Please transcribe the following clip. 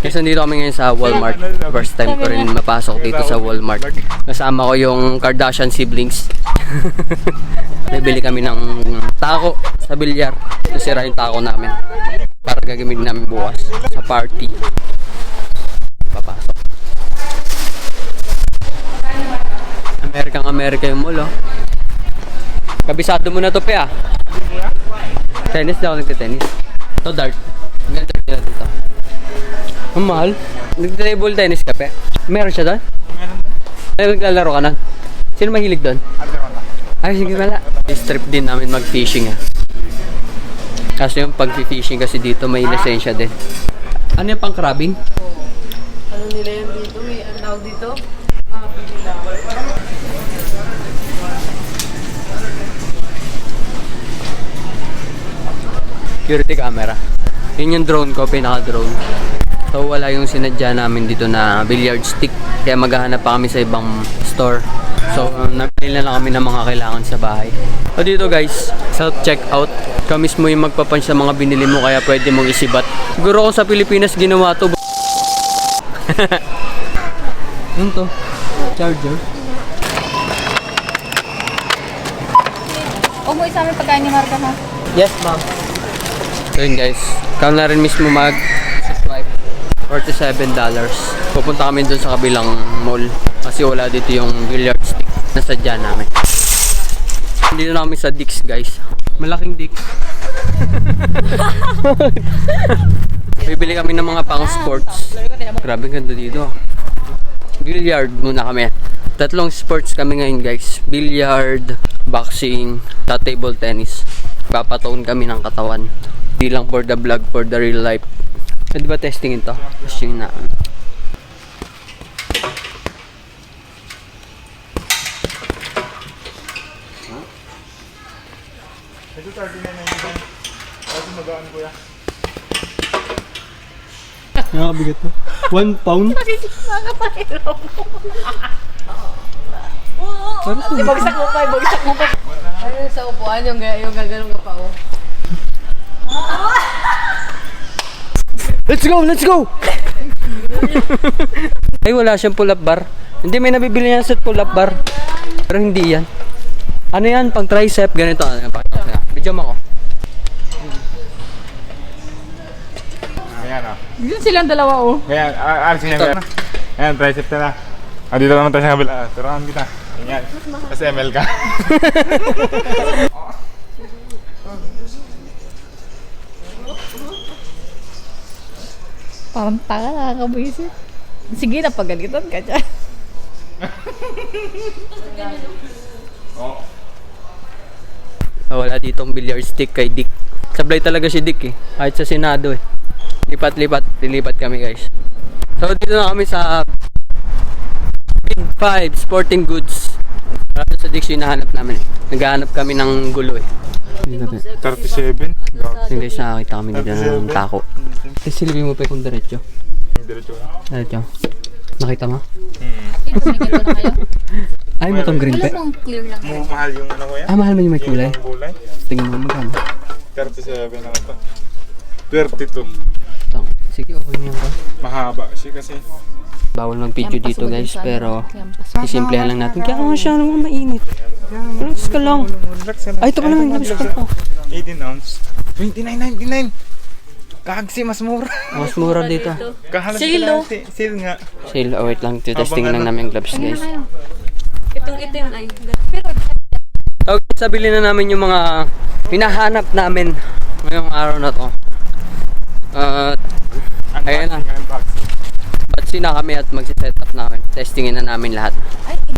Kasi nandito kami ngayon sa Walmart. First time ko rin mapasok dito sa Walmart. Kasama ko yung Kardashian siblings. Bibili kami ng taco sa bilyar. Nasira yung taco namin. Para gagamitin namin bukas sa party. Papasok. Amerikang Amerika yung mall, oh. Kabisado mo na to, pe, ah. Tennis daw, nagte-tennis. Ito, dart. Nila dito. Ang mahal. Nag-table tennis ka, pe. Meron siya doon? Meron? Ay, naglalaro ka nun? Sino mahilig doon? Ay, sige wala. Strip din namin mag-fishing, ah. Kasi yung pag-fishing kasi dito may lisensya din. Ano yung pang crabbing? Ano nila yan dito? May ang tawag dito? Security camera. Yun yung drone ko, pinaka-drone. So wala yung sinadya namin dito na billiard stick. Kaya maghahanap pa kami sa ibang store. So nabili na lang kami ng mga kailangan sa bahay. So dito guys, self-checkout. Ikaw mismo yung magpapunch sa mga binili mo kaya pwede mong isibat. Siguro kung sa Pilipinas ginawa to. Ano to? Charger? Mo isama yung pagkain ni Marka ha. Yes, ma'am. So yun guys, ikaw na rin mismo mag $47 Pupunta kami dun sa kabilang mall kasi wala dito yung billiard stick na sadya namin. Dito na kami sa Dix guys. Malaking Dix. Bibili kami ng mga pang sports. Grabe ganda dito. Billiard muna kami. Tatlong sports kami ngayon guys. Billiard, boxing, ta table tennis. Papatone kami ng katawan. Hindi lang for the vlog, for the real life. Pwede ba testingin to? Testingin na. Ito 39.99. Kasi magaan kuya. Nakakabigat to. One pound? Ibagsak mo pa, ibagsak mo pa. Ano sa upuan, yung, yung gaganong ka pa, oh. Let's go! Let's go! Ay, wala siyang pull-up bar. Hindi, may nabibili yan sa pull-up bar. Pero hindi yan. Ano yan? Pang tricep. Ganito. Ano, pakita ko. Video mo ako. Ayan ah. Yun silang dalawa oh. Ayan, ah, alisin niya kuya. Ayan, tricep na na. Ah, dito naman tayo sa kabila. Ah, Turuan kita. Ayan. Kasi ML ka. Parang tanga nakakabuisit. Sige na, pagalitan ka dyan. So, wala ditong billiard stick kay Dick. Sablay talaga si Dick eh. Kahit sa Senado eh. Lipat-lipat. Lilipat kami guys. So, dito na kami sa Big 5 Sporting Goods. Marami sa yung hinahanap namin eh. Naghahanap kami ng gulo eh. 37. Yung guys, nakakita kami dito ng tako. Kasi silipin mo pa kung diretso. Diretso ka. Diretso. Nakita mo? Hmm. Ito, na. Ay, matong green Wala pe. pong clear lang. Mo mahal yung ano kuya? Ah, mahal mo yung may kulay. Yung kulay. Tingnan mo magkano. 37 naman to. 32. Ito. Sige, okay na yan pa. Mahaba siya kasi. Bawal mag-video dito guys, pero sisimplihan lang natin. Kaya nga siya naman mainit. Relax ka lang. Relax lang. Ay, ito pala labis ka pa. 18 ounce. 29.99. Kagsi, mas mura. Mas mura dito. Kahalas Sale, oh. lang. Sale nga. Sale, oh, wait lang. Testing lang ano. namin yung gloves guys. Itong itim ay, pero So, sabili na namin yung mga hinahanap namin ngayong araw na to. At, Ayan na. Kami at magsiset up namin. Testingin na namin lahat.